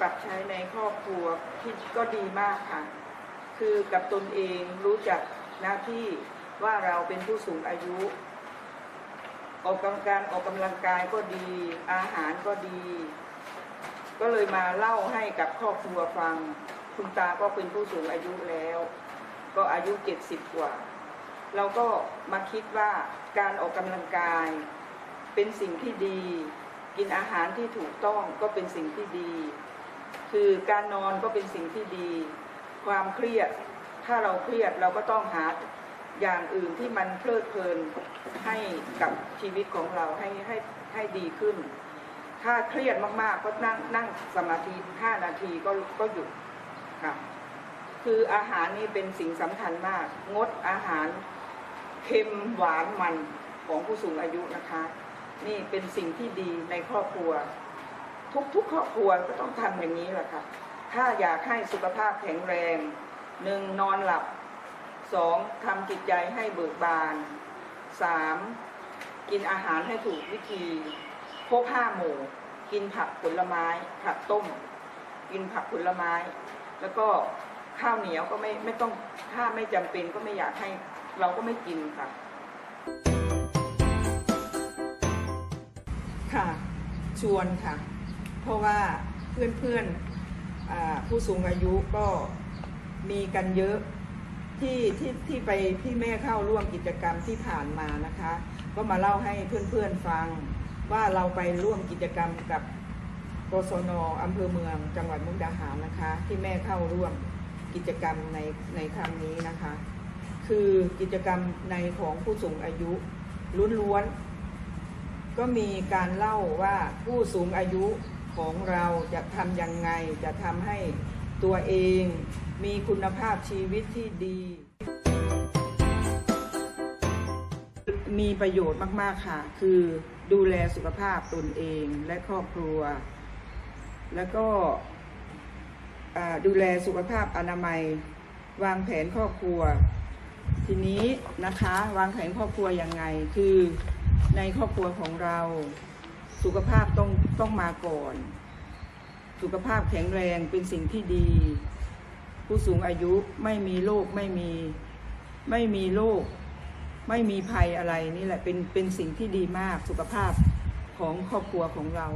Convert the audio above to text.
ปรับใช้ในครอบครัวที่ก็ดีมากค่ะ คือกับตนเองรู้จักหน้าที่ว่าเราเป็นผู้สูงอายุ ออกกำลังกายออกกำลังกายก็ดี อาหารก็ดี ก็เลยมาเล่าให้กับครอบครัวฟัง คุณตาก็เป็นผู้สูงอายุแล้ว ก็อายุเจ็ดสิบกว่า เราก็มาคิดว่าการออกกำลังกาย เป็นสิ่งที่ดี กินอาหารที่ถูกต้องก็เป็นสิ่งที่ดี คือการนอนก็เป็นสิ่งที่ดี ความเครียด ถ้าเราเครียดเราก็ต้องหาอย่างอื่นที่มันเพลิดเพลินให้กับชีวิตของเราให้ให้ให้ดีขึ้น ถ้าเครียดมากๆ ก็นั่งนั่งสมาธิ 5 นาทีก็ก็หยุดค่ะคืออาหารนี่เป็นสิ่งสำคัญมาก งดอาหารเค็มหวานมันของผู้สูงอายุนะคะ นี่เป็นสิ่งที่ดีในครอบครัว ทุกๆ ครอบครัวก็ต้องทำอย่างนี้แหละค่ะ ถ้าอยากให้สุขภาพแข็งแรงหนึ่งนอนหลับสองทำจิตใจให้เบิกบานสามกินอาหารให้ถูกวิธีครบห้าหมู่ กินผักผลไม้ ผักต้ม กินผักผลไม้ แล้วก็ข้าวเหนียวก็ไม่ไม่ต้องถ้าไม่จำเป็นก็ไม่อยากให้เราก็ไม่กินค่ะ ค่ะ ชวนค่ะ ราะว่าเพื่อนๆผู้สูงอายุก็มีกันเยอะที่ที่ที่ไปที่แม่เข้าร่วมกิจกรรมที่ผ่านมานะคะ ก็มาเล่าให้เพื่อนๆฟังว่าเราไปร่วมกิจกรรมกับกศนอำเภอเมืองจังหวัดมุกดาหารนะคะ ที่แม่เข้าร่วมกิจกรรมในในครั้งนี้นะคะ คือกิจกรรมในของผู้สูงอายุล้วนๆก็มีการเล่าว่าผู้สูงอายุ ของเราจะทำยังไงจะทำให้ตัวเองมีคุณภาพชีวิตที่ดี มีประโยชน์มาก ๆ ค่ะ คือดูแลสุขภาพตนเองและครอบครัว แล้วก็ดูแลสุขภาพอนามัย วางแผนครอบครัว ทีนี้นะคะวางแผนครอบครัวยังไงคือในครอบครัวของเรา สุขภาพต้องต้องมาก่อน สุขภาพแข็งแรงเป็นสิ่งที่ดี ผู้สูงอายุไม่มีโรคไม่มีไม่มีโรคไม่มีภัยอะไรนี่แหละเป็นเป็นสิ่งที่ดีมากสุขภาพของครอบครัวของเรา